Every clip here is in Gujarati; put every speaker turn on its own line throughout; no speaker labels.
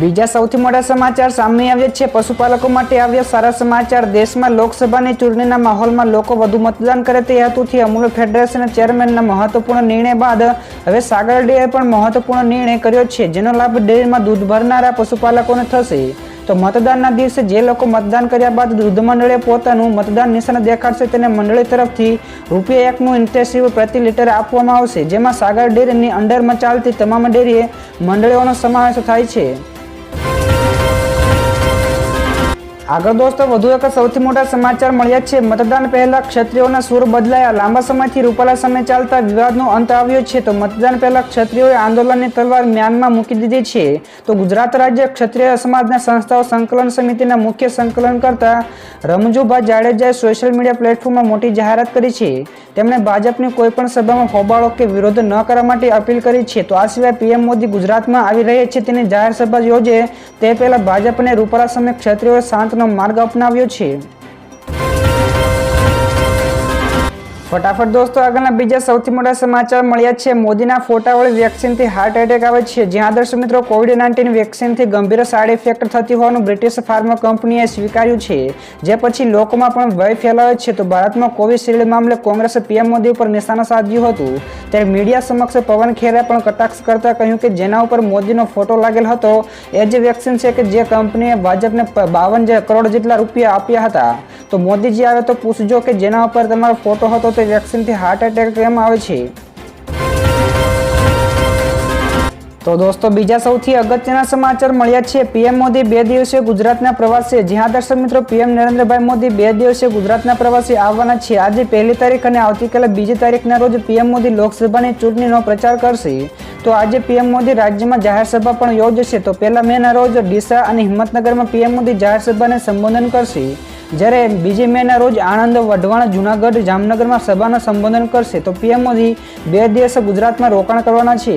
બીજા સૌથી મોટા સમાચાર સામે આવ્યા છે. પશુપાલકો માટે આવ્યા સારા સમાચાર. દેશમાં લોકસભાની ચૂંટણીના માહોલમાં લોકો વધુ મતદાન કરે તે હેતુથી અમૂલ ફેડરેશનના ચેરમેનના મહત્વપૂર્ણ નિર્ણય બાદ હવે સાગર ડેરીએ પણ મહત્વપૂર્ણ નિર્ણય કર્યો છે. જેનો લાભ ડેરીમાં દૂધ ભરનારા પશુપાલકોને થશે. તો મતદાનના દિવસે જે લોકો મતદાન કર્યા બાદ દૂધ મંડળે પોતાનું મતદાન નિશાન દેખાડશે તેને મંડળી તરફથી રૂપિયા એકનું ઇન્ટેન્સિવ પ્રતિ લીટર આપવામાં આવશે. જેમાં સાગર ડેરીની અંડરમાં ચાલતી તમામ ડેરીએ મંડળીઓનો સમાવેશ થાય છે. આગળ દોસ્તો, વધુ એક સૌથી મોટા સમાચાર મળ્યા છે. મતદાન પહેલા ક્ષત્રિયોના સૂર બદલાયા. લાંબા સમયથી રૂપાલા સામે ચાલતા વિવાદનો અંત આવ્યો છે. તો મતદાન પહેલા ક્ષત્રિયોએ આંદોલનની તલવાર મ્યાનમાં મૂકી દીધી છે. તો ગુજરાત રાજ્ય ક્ષત્રિય સમાજના સંસ્થાઓ સંકલન સમિતિના મુખ્ય સંકલન કરતા રમજુભા જાડેજાએ સોશિયલ મીડિયા પ્લેટફોર્મમાં મોટી જાહેરાત કરી છે. તેમણે ભાજપની કોઈપણ સભામાં હોબાળો કે વિરોધ ન કરવા માટે અપીલ કરી છે. તો આ સિવાય પીએમ મોદી ગુજરાતમાં આવી રહ્યા છે. તેની જાહેર સભા યોજે તે પહેલા ભાજપ અને રૂપાલા સામે ક્ષત્રિયોએ શાંતનો માર્ગ અપનાવ્યો છે. ફટાફટ દોસ્તો, આગળના બીજા સૌથી મોટા સમાચાર મળ્યા છે. મોદીના ફોટાવાળી વેક્સિનથી હાર્ટ એટેક આવે છે. જ્યાં દર્શક મિત્રો કોવિડ નાઇન્ટીન વેક્સિનથી ગંભીર સાઇડ ઇફેક્ટ થતી હોવાનું બ્રિટિશ ફાર્મા કંપનીએ સ્વીકાર્યું છે. જે પછી લોકોમાં પણ ભય ફેલાયો છે. તો ભારતમાં કોવિશિલ્ડ મામલે કોંગ્રેસે પીએમ મોદી ઉપર નિશાના સાધ્યું હતું. ત્યારે મીડિયા સમક્ષ પવન ખેરે પણ કટાક્ષ કરતા કહ્યું કે જેના ઉપર મોદીનો ફોટો લાગેલ હતો, એ જ વેક્સિન છે કે જે કંપનીએ ભાજપને બાવન કરોડ જેટલા રૂપિયા આપ્યા હતા. તો મોદીજી આવે તો પૂછજો કે જેના ઉપર તમારો ફોટો હતો તે વેક્સિનથી હાર્ટ એટેક કેમ આવે છે? તો દોસ્તો, બીજા સૌથી અગત્યના સમાચાર મળ્યા છે. પીએમ મોદી બે દિવસીય ગુજરાતના પ્રવાસે. જ્યાં દર્શક મિત્રો, પીએમ નરેન્દ્રભાઈ મોદી બે દિવસીય ગુજરાતના પ્રવાસે આવવાના છે. આજે પહેલી તારીખ અને આવતીકાલે બીજી તારીખના રોજ પીએમ મોદી લોકસભાની ચૂંટણીનો પ્રચાર કરશે. તો આજે પીએમ મોદી રાજ્યમાં જાહેર સભા પણ યોજશે. તો પહેલા મેના રોજ ડીસા અને હિંમતનગરમાં પીએમ મોદી જાહેરસભાને સંબોધન કરશે. જ્યારે બીજી મેના રોજ આણંદ, વઢવાણ, જુનાગઢ, જામનગરમાં સભાના સંબોધન કરશે, તો પીએમ મોદી બે દિવસ ગુજરાતમાં રોકાણ કરવાના છે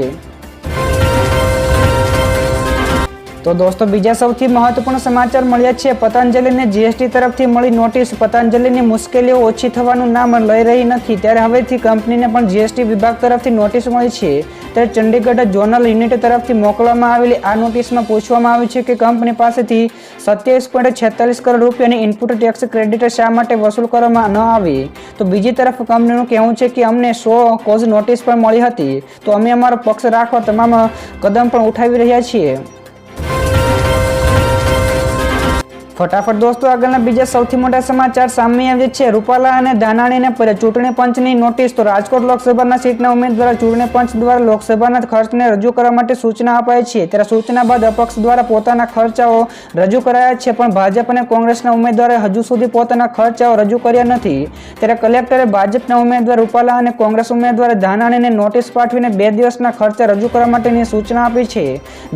તો દોસ્તો, બીજા સૌથી મહત્વપૂર્ણ સમાચાર મળ્યા છે. પતંજલિને જીએસટી તરફથી મળી નોટિસ. પતંજલિની મુશ્કેલીઓ ઓછી થવાનું નામ લઈ રહી નથી. ત્યારે હવેથી કંપનીને પણ જીએસટી વિભાગ તરફથી નોટિસ મળી છે. ત્યારે ચંડીગઢ ઝોનલ યુનિટ તરફથી મોકલવામાં આવેલી આ નોટિસમાં પૂછવામાં આવ્યું છે કે કંપની પાસેથી સત્યાવીસ પોઈન્ટ છેતાલીસ કરોડ રૂપિયાની ઇનપુટ ટેક્સ ક્રેડિટ શા માટે વસૂલ કરવામાં ન આવી? તો બીજી તરફ કંપનીનું કહેવું છે કે અમને સો કોઝ નોટિસ પણ મળી હતી. તો અમે અમારો પક્ષ રાખવા તમામ કદમ પણ ઉઠાવી રહ્યા છીએ. ફટાફટ દોસ્તો, આગળના બીજા સૌથી મોટા સમાચાર સામે આવ્યા છે. રૂપાલા અને ધાનાણીને પર ચૂંટણી પંચની નોટિસ. તો રાજકોટ લોકસભાના સીટના ઉમેદવાર ચૂંટણી પંચ દ્વારા લોકસભાના ખર્ચને રજૂ કરવા માટે સૂચના અપાઈ છે. ત્યારે સૂચના બાદ અપક્ષ દ્વારા પોતાના ખર્ચાઓ રજૂ કરાયા છે, પણ ભાજપ અને કોંગ્રેસના ઉમેદવારે હજુ સુધી પોતાના ખર્ચાઓ રજૂ કર્યા નથી. ત્યારે કલેક્ટરે ભાજપના ઉમેદવાર રૂપાલા અને કોંગ્રેસ ઉમેદવારે ધાનાણીને નોટિસ પાઠવીને બે દિવસના ખર્ચા રજૂ કરવા માટેની સૂચના આપી છે,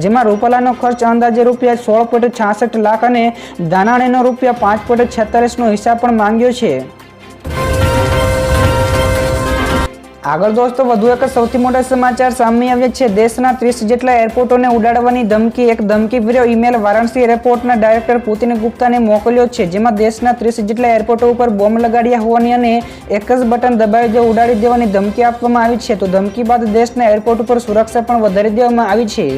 જેમાં રૂપાલાનો ખર્ચ અંદાજે રૂપિયા સોળ પોઈન્ટ છાસઠ લાખ અને દાનાણીનો રૂપિયા પાંચ પોઈન્ટ છેતાલીસનો હિસાબ પણ માંગ્યો છે. આગળ દોસ્તો, વધુ એક સૌથી મોટા સમાચાર સામે આવ્યા છે. દેશના ત્રીસ જેટલા એરપોર્ટોને ઉડાડવાની ધમકી, એક ધમકીભર્યો ઈમેલ વારાણસી એરપોર્ટના ડાયરેક્ટર પુતિન ગુપ્તાને મોકલ્યો છે, જેમાં દેશના ત્રીસ જેટલા એરપોર્ટો ઉપર બોમ્બ લગાડ્યા હોવાની અને એક જ બટન દબાવી દે ઉડાડી દેવાની ધમકી આપવામાં આવી છે. તો ધમકી બાદ દેશના એરપોર્ટ ઉપર સુરક્ષા પણ વધારી દેવામાં આવી છે.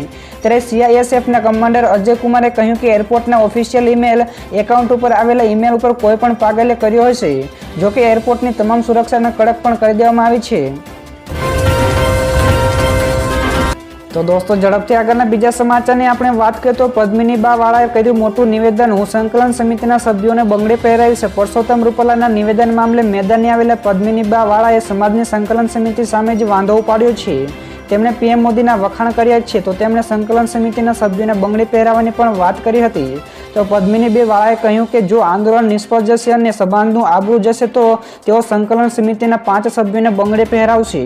ત્યારે સીઆઈએસએફના કમાન્ડર અજય કુમારે કહ્યું કે એરપોર્ટના ઓફિશિયલ ઈમેલ એકાઉન્ટ ઉપર આવેલા ઈમેલ ઉપર કોઈ પણ પાગલે કર્યો હશે. જોકે એરપોર્ટની તમામ સુરક્ષાને કડક પણ કરી દેવામાં આવી છે. તો દોસ્તો, ઝડપથી આગળના બીજા સમાચારની આપણે વાત કરીએ તો પદ્મિની બા વાળાએ કર્યું મોટું નિવેદન. હું સંકલન સમિતિના સભ્યોને બંગડી પહેરાવી છે. પરસોત્તમ રૂપાલાના નિવેદન મામલે મેદાને આવેલા પદ્મિની બા વાળાએ સમાજની સંકલન સમિતિ સામે જ વાંધો ઉપાડ્યો છે. તેમણે પીએમ મોદીના વખાણ કર્યા છે તો તેમણે સંકલન સમિતિના સભ્યોને બંગડી પહેરાવવાની પણ વાત કરી હતી. તો પદ્મિની બે વાળાએ કહ્યું કે જો આંદોલન નિષ્ફળ જશે અને સભાનું આબરૂ જશે તો તેઓ સંકલન સમિતિના પાંચ સભ્યોને બંગડી પહેરાવશે.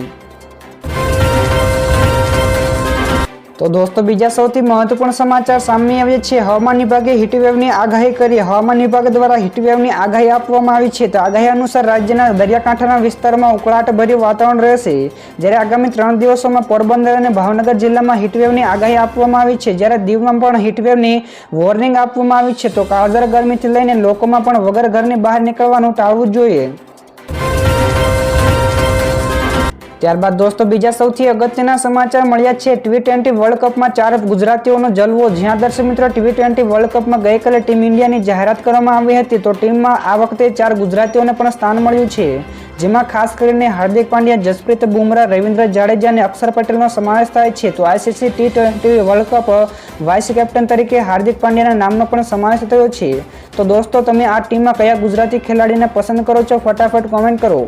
તો દોસ્તો, બીજા સૌથી મહત્વપૂર્ણ સમાચાર સામે આવ્યા છે. હવામાન વિભાગે હીટવેવની આગાહી કરી. હવામાન વિભાગ દ્વારા હીટવેવની આગાહી આપવામાં આવી છે. તો આગાહી અનુસાર રાજ્યના દરિયાકાંઠાના વિસ્તારમાં ઉકળાટભર્યું વાતાવરણ રહેશે. જ્યારે આગામી ત્રણ દિવસોમાં પોરબંદર અને ભાવનગર જિલ્લામાં હીટવેવની આગાહી આપવામાં આવી છે. જ્યારે દીવમાં પણ હીટવેવની વોર્નિંગ આપવામાં આવી છે. તો કાળઝર ગરમીથી લઈને લોકોમાં પણ વગર ઘરની બહાર નીકળવાનું ટાળવું જોઈએ. ત્યારબાદ દોસ્તો, બીજા સૌથી અગત્યના સમાચાર મળ્યા છે. ટી ટ્વેન્ટી વર્લ્ડ કપમાં ચાર ગુજરાતીઓનો જલવો. જ્યાં દર્શક મિત્રો ટી ટ્વેન્ટી વર્લ્ડ કપમાં ગઈકાલે ટીમ ઇન્ડિયાની જાહેરાત કરવામાં આવી હતી. તો ટીમમાં આ વખતે ચાર ગુજરાતીઓને પણ સ્થાન મળ્યું છે. જેમાં ખાસ કરીને હાર્દિક પાંડ્યા, જસપ્રીત બુમરાહ, રવિન્દ્ર જાડેજા અને અક્ષર પટેલનો સમાવેશ થાય છે. તો ICC T twenty world cup vice captain તરીકે હાર્દિક પાંડ્યાના નામનો પણ સમાવેશ થયો છે. તો દોસ્તો, તમે આ ટીમમાં કયા ગુજરાતી ખેલાડીને પસંદ કરો છો? ફટાફટ કોમેન્ટ કરો.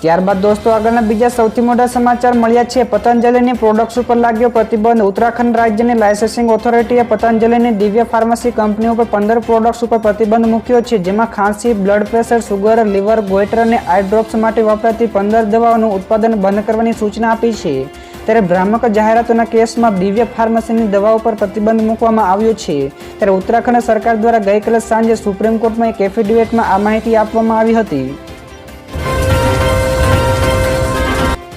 ત્યારબાદ દોસ્તો, આગળના બીજા સૌથી મોટા સમાચાર મળ્યા છે. પતંજલિની પ્રોડક્ટ્સ ઉપર લાગ્યો પ્રતિબંધ. ઉત્તરાખંડ રાજ્યની લાયસન્સિંગ ઓથોરિટીએ પતંજલિની દિવ્ય ફાર્મસી કંપનીઓ પર પંદર પ્રોડક્ટ્સ ઉપર પ્રતિબંધ મૂક્યો છે, જેમાં ખાંસી blood pressure sugar liver goitre અને આઈડ્રોપ્સ માટે વપરાતી પંદર દવાઓનું ઉત્પાદન બંધ કરવાની સૂચના આપી છે. ત્યારે ભ્રામક જાહેરાતોના કેસમાં દિવ્ય ફાર્મસીની દવાઓ પર પ્રતિબંધ મૂકવામાં આવ્યો છે. ત્યારે ઉત્તરાખંડ સરકાર દ્વારા ગઈકાલે સાંજે સુપ્રીમ કોર્ટમાં એક એફિડેવિટમાં આ માહિતી આપવામાં આવી હતી.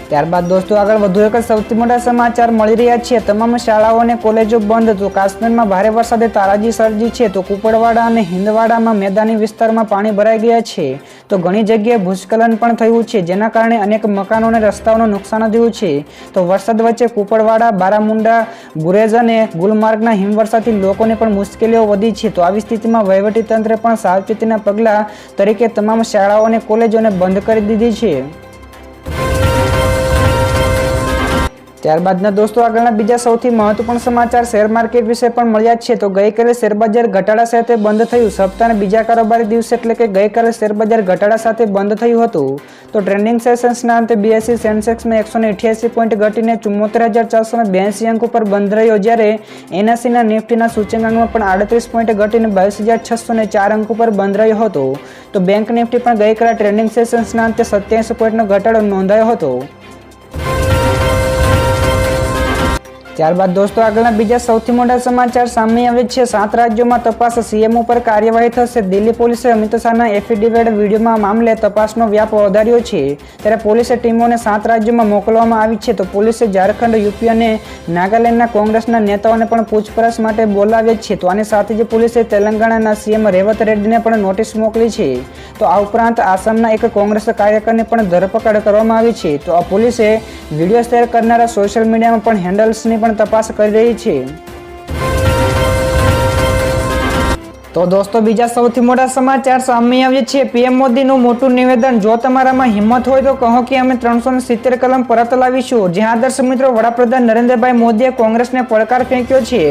ત્યારબાદ દોસ્તો આગળ વધુ એક સૌથી મોટા સમાચાર મળી રહ્યા છે. તમામ શાળાઓ અને કોલેજો બંધ, તો કાશ્મીરમાં ભારે વરસાદે તારાજી સર્જી છે, તો કુપડવાડા અને હિંદવાડામાં મેદાની વિસ્તારમાં પાણી ભરાઈ ગયા છે. તો ઘણી જગ્યાએ ભૂસ્ખલન પણ થયું છે, જેના કારણે અનેક મકાનો અને રસ્તાઓનું નુકસાન થયું છે. તો વરસાદ વચ્ચે કુપડવાડા, બારામુંડા, ગુરેજ અને ગુલમાર્ગના હિમવર્ષાથી લોકોને પણ મુશ્કેલીઓ વધી છે. તો આવી સ્થિતિમાં વહીવટીતંત્રે પણ સાવચેતીના પગલાં તરીકે તમામ શાળાઓ અને કોલેજોને બંધ કરી દીધી છે. ત્યારબાદના દોસ્તો, આગળના બીજા સૌથી મહત્વપૂર્ણ સમાચાર શેર માર્કેટ વિશે પણ મળ્યા છે. તો ગઈકાલે શેરબજાર ઘટાડા સાથે બંધ થયું. સપ્તાહના બીજા કારોબારી દિવસે એટલે કે ગઈકાલે શેરબજાર ઘટાડા સાથે બંધ થયું હતું. તો ટ્રેન્ડિંગ સેશન્સના અંતે બીએસસી સેન્સેક્સમાં એકસો અઠ્યાસી પોઈન્ટ ઘટીને ચુમ્મોતેર હજાર ચારસો બ્યાસી અંક ઉપર બંધ રહ્યો. જ્યારે એનએસસીના નિફ્ટીના સૂચકાંકમાં પણ આડત્રીસ પોઈન્ટ ઘટીને બાવીસ હજાર છસો ચાર અંક ઉપર બંધ રહ્યો હતો. તો બેંક નિફ્ટી પણ ગઈકાલે ટ્રેન્ડિંગ સેશન્સના અંતે સત્યાસી પોઈન્ટનો ઘટાડો નોંધાયો હતો. ત્યારબાદ દોસ્તો, આગળના બીજા સૌથી મોટા સમાચાર સામે આવે છે. સાત રાજ્યોમાં તપાસ સીએમ ઉપર કાર્યવાહી થશે. દિલ્હી પોલીસે અમિત શાહના એફિડેવિટ વિડીયોમાં મામલે તપાસનો વ્યાપ વધાર્યો છે. ત્યારે પોલીસે ટીમોને સાત રાજ્યોમાં મોકલવામાં આવી છે. તો પોલીસે ઝારખંડ, યુપી અને નાગાલેન્ડના કોંગ્રેસના નેતાઓને પણ પૂછપરછ માટે બોલાવ્યા છે. તો આની સાથે જ પોલીસે તેલંગાણાના સીએમ રેવત રેડ્ડીને પણ નોટિસ મોકલી છે. તો આ ઉપરાંત આસામના એક કોંગ્રેસ કાર્યકરની પણ ધરપકડ કરવામાં આવી છે. તો આ પોલીસે વીડિયો શેર કરનારા સોશિયલ મીડિયામાં પણ હેન્ડલ્સની પણ તપાસ કરી રહી છે તો દોસ્તો, બીજા સૌથી મોટા સમાચાર સામે આવ્યા છે. પીએમ મોદીનું મોટું નિવેદન, જો તમારામાં હિંમત હોય તો કહો કે અમે ત્રણસો સિત્તેર કલમ પરત લાવીશું. જ્યાં દર્શક મિત્રો વડાપ્રધાન નરેન્દ્રભાઈ મોદીએ કોંગ્રેસને પડકાર ફેંક્યો છે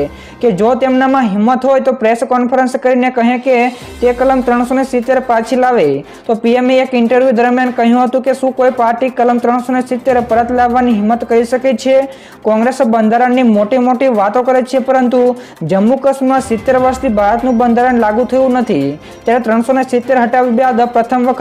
કે જો તેમનામાં હિંમત હોય તો પ્રેસ કોન્ફરન્સ કરીને કહે કે તે કલમ ત્રણસો સિત્તેર પાછી લાવે. તો પીએમએ એક ઇન્ટરવ્યૂ દરમિયાન કહ્યું હતું કે શું કોઈ પાર્ટી કલમ ત્રણસો સિત્તેર પરત લાવવાની હિંમત કરી શકે છે? કોંગ્રેસ બંધારણની મોટી મોટી વાતો કરે છે, પરંતુ જમ્મુ કાશ્મીરમાં સિત્તેર વર્ષથી ભારતનું બંધારણ લાગુ થયું નથી. ત્યારે ત્રણસો ને સિત્તેર હટાવ્યા બાદ પ્રથમ વખત